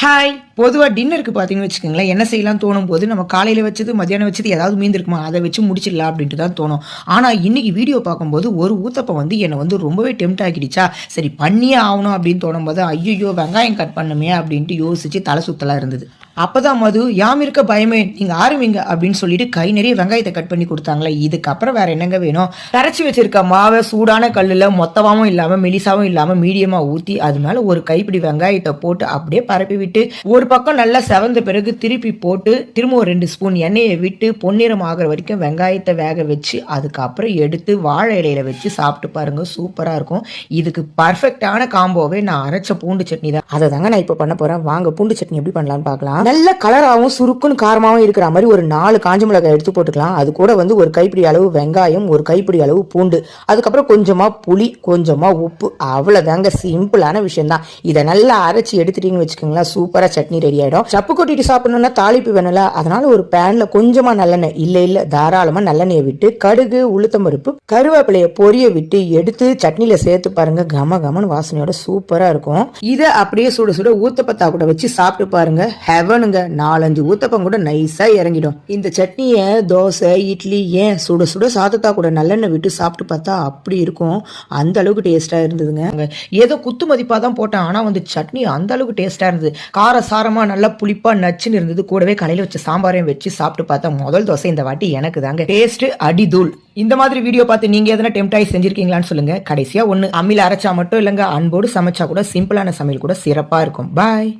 Hi பொதுவாக டின்னருக்கு பார்த்தீங்கன்னு வச்சுக்கோங்களேன் என்ன செய்யலாம் தோணும் போது நம்ம காலையில் வச்சது மத்தியானம் வச்சது ஏதாவது மீந்திருக்குமா? அதை வச்சு முடிச்சிடலாம் அப்படின்ட்டு தான் தோணும். ஆனால் இன்றைக்கி வீடியோ பார்க்கும்போது ஒரு ஊத்தப்பம் வந்து என்னை வந்து ரொம்பவே டெம்ட் ஆகிடுச்சா சரி பண்ணியே ஆகணும் அப்படின்னு தோணும் போது ஐயோ வெங்காயம் கட் பண்ணுமே அப்படின்ட்டு யோசிச்சு தலை சுத்தலாக இருந்தது. அப்பதான் மது யாம் இருக்க பயமே நீங்கள் ஆரம்பிங்க அப்படின்னு சொல்லிட்டு கை நிறைய வெங்காயத்தை கட் பண்ணி கொடுத்தாங்களே இதுக்கப்புறம் வேறு என்னங்க வேணும்? கரைச்சி வச்சிருக்க மாவை சூடான கல்லில் மொத்தமாகவும் இல்லாமல் மெலிசாவும் இல்லாமல் மீடியமாக ஊற்றி அது மேலே ஒரு கைப்பிடி வெங்காயத்தை போட்டு அப்படியே பரப்பி விட்டு ஒரு பக்கம் நல்லா செவந்த பிறகு திருப்பி போட்டு திரும்ப ஒரு ரெண்டு ஸ்பூன் எண்ணெயை விட்டு பொன்னிறம் ஆகிற வரைக்கும் வெங்காயத்தை வேக வச்சு அதுக்கப்புறம் எடுத்து வாழை இலையில வச்சு சாப்பிட்டு பாருங்க. சூப்பராக இருக்கும். இதுக்கு பர்ஃபெக்டான காம்போவே நான் அரைச்ச பூண்டு சட்னி தான். அதை தாங்க நான் இப்போ பண்ண போறேன். வாங்க பூண்டு சட்னி எப்படி பண்ணலான்னு பார்க்கலாம். நல்ல கலராகவும் சுருக்குன்னு காரமாகவும் இருக்கிற மாதிரி ஒரு நாலு காஞ்ச மிளகாய் எடுத்து போட்டுக்கலாம். அது கூட வந்து ஒரு கைப்பிடி அளவு வெங்காயம் ஒரு கைப்பிடி அளவு பூண்டு. அதுக்கப்புறம் கொஞ்சமாக புளி கொஞ்சமாக உப்பு. அவ்வளோதாங்க சிம்பிளான விஷயம்தான். இதை நல்லா அரைச்சி எடுத்துட்டீங்கன்னு வச்சுக்கோங்களேன். சூப்பராக சட்னி ரெடி ஆகிடும் சப்பு கொட்டிட்டு சாப்பிடணும்னா தாளிப்பு வேணும்ல அதனால ஒரு பேனில் கொஞ்சமாக நல்லெண்ணெய் இல்லை இல்லை தாராளமாக நல்லெண்ணெயை விட்டு கடுகு உளுத்தம் பருப்பு கருவேப்பிலையை பொரிய விட்டு எடுத்து சட்னியில் சேர்த்து பாருங்க கம கமன்னு வாசனையோட சூப்பராக இருக்கும். இதை அப்படியே சுட சுட ஊத்தப்பத்தா கூட வச்சு சாப்பிட்டு பாருங்க. ஹெவனுங்க நாலஞ்சு ஊத்தப்பம் கூட நைஸாக இறங்கிடும். இந்த சட்னியை தோசை இட்லி ஏன் சுட சுட சாதத்தா கூட நல்லெண்ணெய் விட்டு சாப்பிட்டு பார்த்தா அப்படி இருக்கும். அந்த அளவுக்கு டேஸ்டா இருந்ததுங்க. ஏதோ குத்து மதிப்பாக தான் போட்டேன் ஆனால் வந்து சட்னி அந்த அளவுக்கு டேஸ்டா இருந்தது. காரசாரமாக நல்லா புளிப்பாக நச்சுன்னு இருந்தது. கூடவே கலையில் வச்ச சாம்பாரையும் வச்சு சாப்பிட்டு பார்த்தா முதல் தோசை இந்த வாட்டி எனக்கு தாங்க. டேஸ்ட்டு அடிதூள். இந்த மாதிரி வீடியோ பார்த்து நீங்கள் எதனா டெம்ட் ஆகி செஞ்சிருக்கீங்களான்னு சொல்லுங்கள் கடைசியாக ஒன்று அம்மியில் அரைச்சா மட்டும் இல்லைங்க அன்போடு சமைச்சா கூட சிம்பிளான சமையல் கூட சிறப்பாக இருக்கும். பாய்